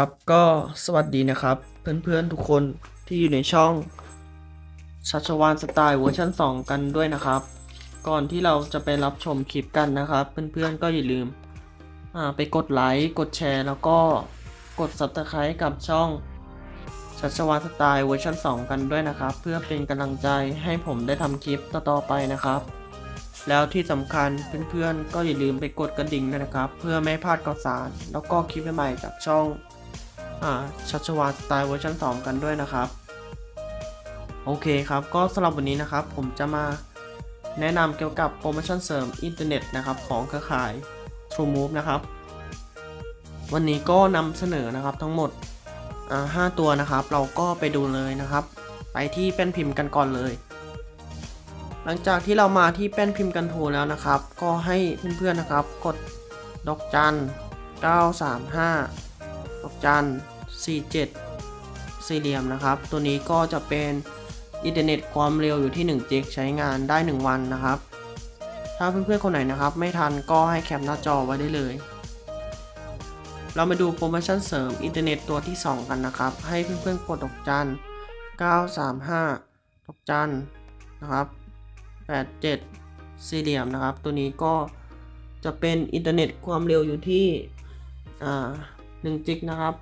ครับก็สวัสดีนะครับ เพื่อนๆทุกคนที่อยู่ในช่องชัชวานสไตล์เวอร์ชัน2 กันด้วยนะครับ ก่อนที่เราจะไปรับชมคลิปกันนะครับ เพื่อนๆก็อย่าลืมไปกดไลค์กดแชร์ แล้วก็กด subscribe กับช่องชัชวานสไตล์เวอร์ชัน2 กันด้วยนะครับ เพื่อเป็นกำลังใจให้ผมได้ทำคลิปต่อๆไปนะครับ แล้วที่สำคัญเพื่อนๆก็อย่าลืมไปกดกระดิ่งด้วยนะครับ เพื่อไม่พลาดข่าวสาร แล้วก็คลิปใหม่ๆจากช่อง ชัชวาสไตล์เวอร์ชัน2 กันด้วยนะครับ โอเคครับ ก็สำหรับวันนี้นะครับ ผมจะมาแนะนำเกี่ยวกับโปรโมชั่นเสริมอินเทอร์เน็ตนะครับของเครือข่าย TrueMove นะครับ วันนี้ก็นำเสนอนะครับทั้งหมดอ่า5ตัวนะครับ เราก็ไปดูเลยนะครับ ไปที่แป้นพิมพ์กันก่อนเลย หลังจากที่เรามาที่แป้นพิมพ์กันโทรแล้วนะครับ ก็ให้เพื่อนๆนะครับ กดดอกจัน935 ดอกจัน 47 สี่เหลี่ยมนะครับ ตัวนี้ก็จะเป็นอินเทอร์เน็ตความเร็วอยู่ที่1จิกใช้งานได้ 1 วันนะครับ ถ้าเพื่อนๆคนไหนนะครับ ไม่ทันก็ให้แคปหน้าจอไว้ได้เลย เรามาดูโปรโมชั่นเสริมอินเทอร์เน็ตตัวที่ 2 กันนะครับ ให้เพื่อนๆกดดอกจัน 935 ดอกจันนะครับ 87 สี่เหลี่ยมนะครับ ตัวนี้ก็จะเป็นอินเทอร์เน็ตความเร็วอยู่ที่อ่า 1จิกนะครับ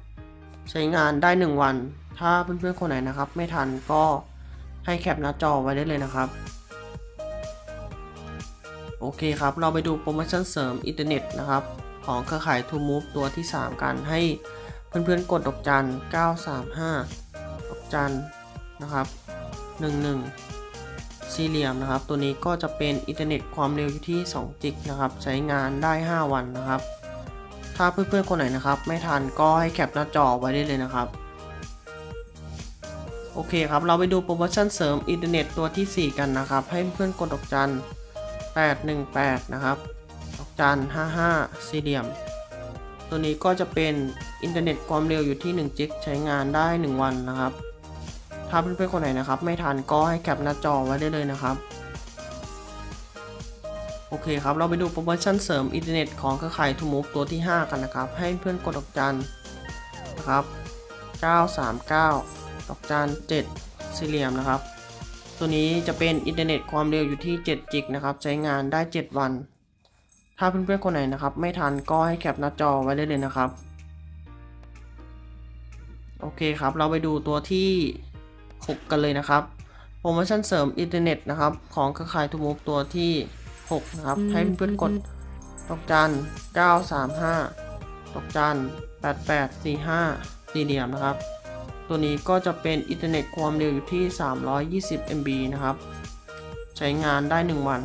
ใช้งานได้ 1 วัน ถ้าเพื่อนๆคนไหนนะครับ ไม่ทันก็ให้แคปหน้าจอไว้ได้เลยนะครับ โอเคครับ เราไปดูโปรโมชั่นเสริมอินเทอร์เน็ตนะครับ ของเครือข่าย t o m o v e ตัวที่ 3 กันให้เพื่อนๆกดดอกจัน 935 ดอกจันนะครับ 11 สี่เหลี่ยมนะครับ ตัวนี้ก็จะเป็นอินเทอร์เน็ตความเร็วอยู่ที่ 2 จิกนะครับ ใช้งานได้ 5 วันนะครับ ถ้าเพื่อนๆคนไหนนะครับ ไม่ทันก็ให้แคปหน้าจอไว้ได้เลยนะครับ โอเคครับ เราไปดูโปรโมชั่นเสริมอินเทอร์เน็ตตัวทีสี่ 4 กันนะครับ ให้เพื่อนกดดอกจัน 818 นะครับ ดอกจัน 55 สี่เหลี่ยม ตัวนี้ก็จะเป็นอินเทอร์เน็ตความเร็วอยู่ที่1จิกใช้งานได้ 1 วันนะครับ ถ้าเพื่อนๆคนไหนนะครับ ไม่ทันก็ให้แคปหน้าจอไว้ได้เลยนะครับ โอเคครับ เราไปดูโปรโมชั่นเสริมอินเทอร์เน็ตของเครือข่ายทูมูฟตัวที่ 5 กันนะครับ ให้เพื่อนกดดอกจันนะครับ 939 ดอกจัน 7 สี่เหลี่ยมนะครับ ตัวนี้จะเป็นอินเทอร์เน็ตความเร็วอยู่ที่ 7 จิกนะครับ ใช้งานได้ 7 วัน ถ้าเพื่อนๆคนไหนนะครับ ไม่ทันก็ให้แคปหน้าจอไว้ได้เลยนะครับ โอเคครับ เราไปดูตัวที่ 6 กันเลยนะครับ โปรโมชั่นเสริมอินเทอร์เน็ตนะครับของเครือข่ายทูมูฟตัวที่ 6 นะครับ ให้เพื่อนๆกดดอกจัน935ดอกจัน8845สี่เหลี่ยมนะครับ ตัวนี้ก็จะเป็นอินเทอร์เน็ตความเร็วอยู่ที่ 320 MB นะครับ ใช้งานได้ 1 วัน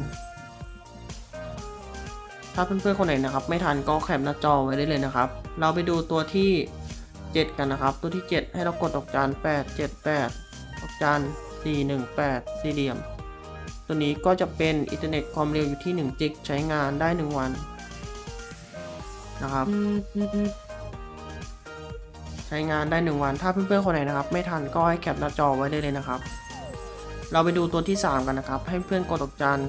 ถ้าเพื่อนๆคนไหนนะครับ ไม่ทันก็แคปหน้าจอไว้ได้เลยนะครับ เราไปดูตัวที่ 7 กันนะครับ ตัวที่ 7 ให้เรากดดอกจัน878ดอกจัน418สี่เหลี่ยม ตัวนี้ก็จะเป็นอินเทอร์เน็ตความเร็วอยู่ที่1จิกใช้งานได้ 1 วันนะครับ ใช้งานได้ 1 วันถ้าเพื่อนๆคนไหนนะครับ ไม่ทันก็ให้แคปหน้าจอไว้ได้เลยนะครับ เราไปดูตัวที่ 3 กันนะครับ ให้เพื่อนกดดอกจัน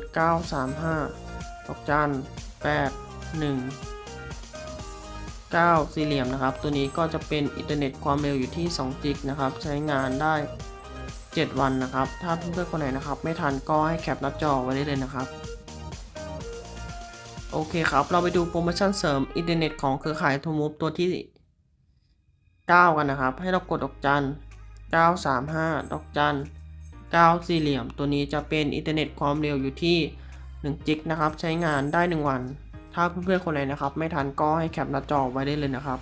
935ดอกจัน8 1 9 สี่เหลี่ยมนะครับ ตัวนี้ก็จะเป็นอินเทอร์เน็ตความเร็วอยู่ที่2จิกนะครับ ใช้งานได้ 7 วันนะครับ ถ้าเพื่อนๆคนไหนนะครับ ไม่ทันก็ให้แคปหน้าจอไว้ได้เลยนะครับ โอเคครับ เราไปดูโปรโมชั่นเสริมอินเทอร์เน็ตของเครือข่ายทูมูฟตัวที่ 9 กันนะครับ ให้เรากดดอกจัน 935 ดอกจัน 9 สี่เหลี่ยม ตัวนี้จะเป็นอินเทอร์เน็ตความเร็วอยู่ที่1จิกนะครับ ใช้งานได้ 1 วัน ถ้าเพื่อนๆคนไหนนะครับ ไม่ทันก็ให้แคปหน้าจอไว้ได้เลยนะครับ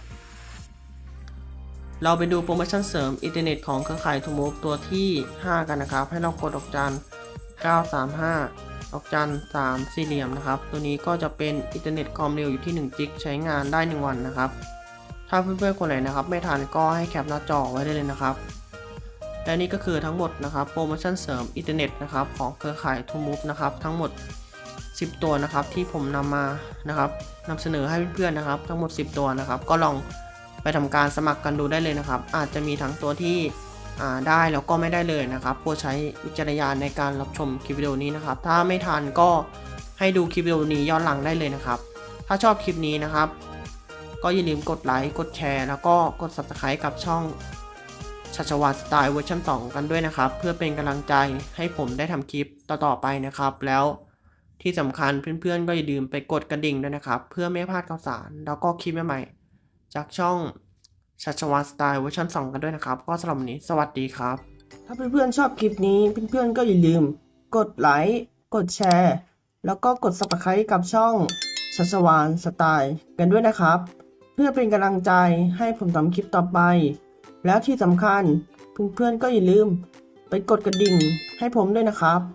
เราไปดูโปรโมชั่นเสริมอินเทอร์เน็ตของเครือข่ายทูมูฟตัวที่ 5 กันนะครับ ให้เรากดดอกจัน 935 ดอกจัน 3 สี่เหลี่ยมนะครับ ตัวนี้ก็จะเป็นอินเทอร์เน็ตความเร็วอยู่ที่ 1 จิก ใช้งานได้ 1 วันนะครับ ถ้าเพื่อนๆคนไหนนะครับ ไม่ทันก็ให้แคปหน้าจอไว้ได้เลยนะครับ และนี่ก็คือทั้งหมดนะครับโปรโมชั่นเสริมอินเทอร์เน็ตนะครับของเครือข่ายทูมูฟนะครับทั้งหมด 10 ตัวนะครับที่ผมนำมานะครับนำเสนอให้เพื่อนๆนะครับ ทั้งหมด 10 ตัวนะครับ ก็ลอง ไปทำการสมัครกันดูได้เลยนะครับ อาจจะมีทั้งตัวที่ได้แล้วก็ไม่ได้เลยนะครับโปรดใช้วิจารณญาณในการรับชมคลิปวิดีโอนี้นะครับ ถ้าไม่ทันก็ให้ดูคลิปวิดีโอนี้ย้อนหลังได้เลยนะครับ ถ้าชอบคลิปนี้นะครับ ก็อย่าลืมกดไลค์กดแชร์แล้วก็กด subscribe กับช่องชัชวานสไตล์เวอร์ชัน2 กันด้วยนะครับ เพื่อเป็นกำลังใจให้ผมได้ทำคลิปต่อๆไปนะครับ แล้วที่สำคัญเพื่อนๆก็อย่าลืมไปกดกระดิ่งด้วยนะครับ เพื่อไม่ให้พลาดข่าวสาร แล้วก็คลิปใหม่ๆ จากช่องชัชวานสไตล์เวอร์ชัน2กันด้วยนะครับ ก็สำหรับวันนี้สวัสดีครับ ถ้าเพื่อนๆชอบคลิปนี้เพื่อนๆก็อย่าลืม กดไลค์กดแชร์ แล้วก็กด subscribe กับช่องชัชวานสไตล์กันด้วยนะครับ เพื่อเป็นกำลังใจให้ผมทำคลิปต่อไป แล้วที่สำคัญเพื่อนๆก็อย่าลืม ไปกดกระดิ่งให้ผมด้วยนะครับ